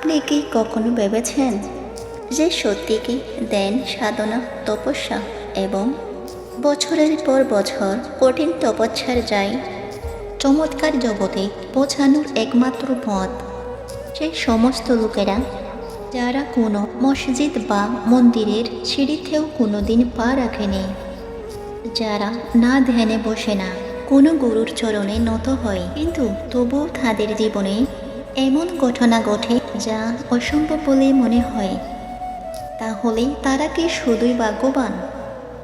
আপনি কি কখনো ভেবেছেন যে সত্যি কি দেন সাধনা, তপস্যা এবং বছরের পর বছর কঠিন তপস্যার যায়? চমৎকার জগতে পৌঁছানোর একমাত্র পথ। সেই সমস্ত লোকেরা, যারা কোনো মসজিদ বা মন্দিরের সিঁড়িতেও কোনো দিন পা রাখেনি, যারা না ধ্যানে বসে না, কোনো গুরুর চরণে নত হয়, কিন্তু তবুও তাদের জীবনে এমন ঘটনা ঘটে যা অসম্ভব বলে মনে হয়। তাহলে তারা কি শুধুই ভাগ্যবান?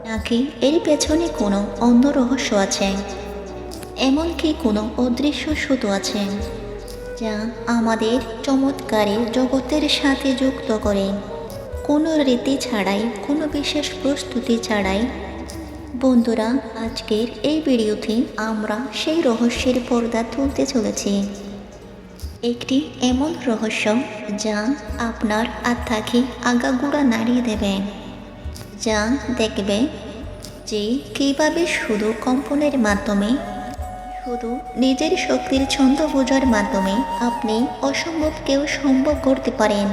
নাকি এর পেছনে কোনো অন্ধ রহস্য আছে? এমনকি কোনো অদৃশ্য সুতো আছে, যা আমাদের চমৎকারে জগতের সাথে যুক্ত করে। কোনো রীতি ছাড়াই, কোনো বিশেষ প্রস্তুতি ছাড়াই। বন্ধুরা, আজকের এই ভিডিওতে আমরা সেই রহস্যের পর্দা তুলতে চলেছি। একটি এমন রহস্য যা আপনার আত্মাকে আগাগোড়া নাড়িয়ে দেবে। যা দেখবে যে কীভাবে শুধু কম্পনের মাধ্যমে, শুধু নিজের শক্তির ছন্দ বোঝার মাধ্যমে আপনি অসম্ভবকেও সম্ভব করতে পারেন।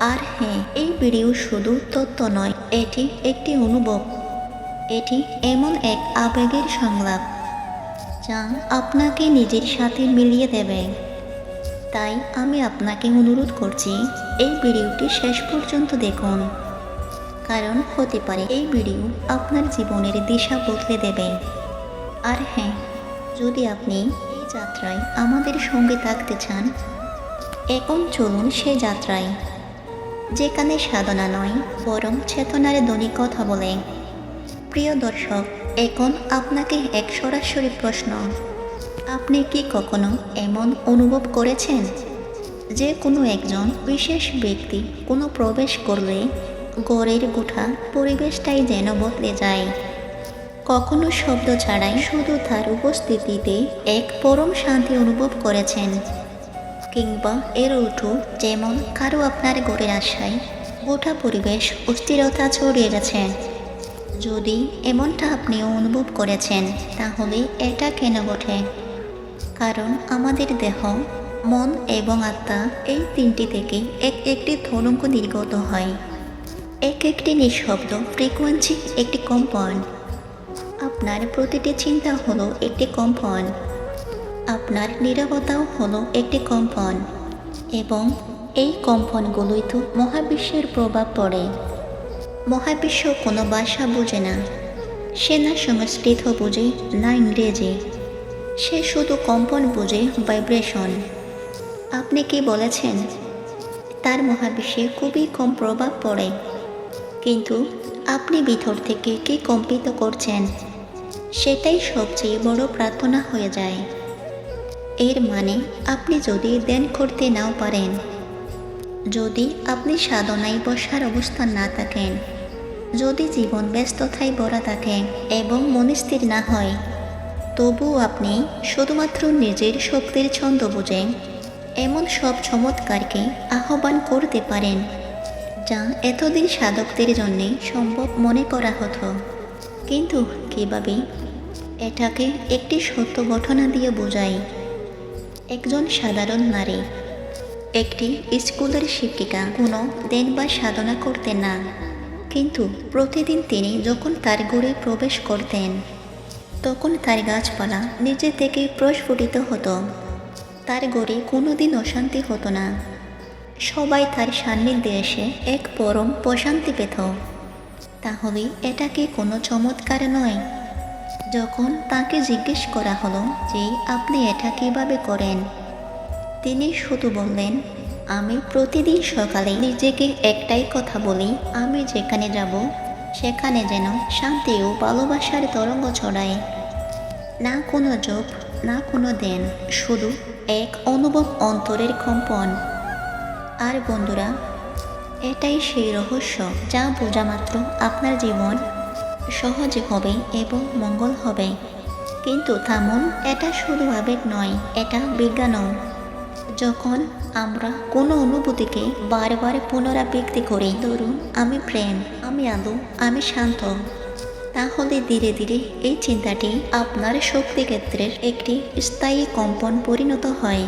আর হ্যাঁ এই ভিডিও শুধু তথ্য নয়, এটি একটি অনুভব। এটি এমন এক আবেগের সংলাপ যা আপনাকে নিজের সাথে মিলিয়ে দেবে। তাই আমি আপনাকে অনুরোধ করছি, এই ভিডিওটি শেষ পর্যন্ত দেখুন। কারণ হতে পারে এই ভিডিও আপনার জীবনের দিশা বদলে দেবে। আর হ্যাঁ যদি আপনি এই যাত্রায় আমাদের সঙ্গে থাকতে চান, এখন চলুন সে যাত্রায়। যেখানে সাধনা নয়, বরং চেতনার ধ্বনি কথা বলে। প্রিয় দর্শক, এখন আপনাকে এক সরাসরি প্রশ্ন। আপনি কি কখনো এমন অনুভব করেছেন? যে কোনো একজন বিশেষ ব্যক্তি কোনো প্রবেশ করলে গড়ের গোঠা পরিবেশটাই যেন বদলে যায়। কখনো শব্দ ছাড়াই শুধু তার উপস্থিতিতে এক পরম শান্তি অনুভব করেছেন। কিংবা এর উঠো যেমন কারও আপনার গড়ের আশায় গোটা পরিবেশ অস্থিরতা ছড়িয়ে গেছে। যদি এমনটা আপনিও অনুভব করেছেন, তাহলে এটা কেন ঘটে? কারণ আমাদের দেহ, মন এবং আত্মা এই তিনটি থেকে এক একটি তরঙ্গ নির্গত হয়। এক একটি নিঃশব্দ ফ্রিকোয়েন্সি একটি কম্পন আপনার প্রতিটি চিন্তা হলো একটি কম্পন আপনার নীরবতাও হলো একটি কম্পন এবং এই কম্পনগুলোই তো মহাবিশ্বের প্রভাব পড়ে। মহাবিশ্ব কোনো ভাষা বোঝে না। সে না সংস্কৃত বোঝে না ইংরেজি। সে শুধু কম্পন বোঝে ভাইব্রেশন আপনি কি বলেছেন? তার মহাবিশ্বে খুবই কম প্রভাব পড়ে। কিন্তু আপনি ভিতর থেকে কি কম্পিত করছেন? সেটাই সবচেয়ে বড় প্রার্থনা হয়ে যায়। এর মানে আপনি যদি দেন করতে নাও পারেন, যদি আপনি সাধনায় বসার অবস্থান না থাকেন, যদি জীবন ব্যস্ততায় ভরা থাকে এবং মনস্থির না হয় তবুও আপনি শুধুমাত্র নিজের শক্তির ছন্দ বুঝেন। এমন সব চমৎকারকে আহ্বান করতে পারেন, যা এতদিন সাধকদের জন্য সম্ভব মনে করা হতো। কিন্তু কীভাবে? এটাকে একটি সত্য ঘটনা দিয়ে বোঝাই। একজন সাধারণ নারী, একটি স্কুলের শিক্ষিকা, কোনো দেন বা সাধনা করতেন না। কিন্তু প্রতিদিন তিনি যখন তার ঘরে প্রবেশ করতেন তখন তার গাছপালা নিজে থেকে প্রস্ফুটিত হতো। তার গড়ে কোনোদিন অশান্তি হতো না। সবাই তার সান্নিধ্যে এসে এক পরম প্রশান্তি পেত। তাহলে এটা কি কোনো চমৎকার নয়? যখন তাকে জিজ্ঞেস করা হলো যে, আপনি এটা কীভাবে করেন? তিনি শুধু বললেন, আমি প্রতিদিন সকালে নিজেকে একটাই কথা বলি, আমি যেখানে যাব সেখানে যেন শান্তি ও ভালোবাসার তরঙ্গ ছড়ায়। না কোনো জপ না কোনো দেন, শুধু এক অনুভব অন্তরের কম্পন। আর বন্ধুরা, এটাই সেই রহস্য যা বোঝা মাত্র আপনার জীবন। সহজে হবে এবং মঙ্গল হবে। কিন্তু থামুন, এটা শুধু আবেগ নয়, এটা বিজ্ঞানও। যখন আমরা কোনো অনুভূতিকে বারবার পুনরাবৃত্তি করি, ধরুন, আমি প্রেম, আমি আলো আমি শান্ত, তাহলে ধীরে ধীরে এই চিন্তাটি আপনার শক্তিক্ষেত্রের একটি স্থায়ী কম্পন পরিণত হয়।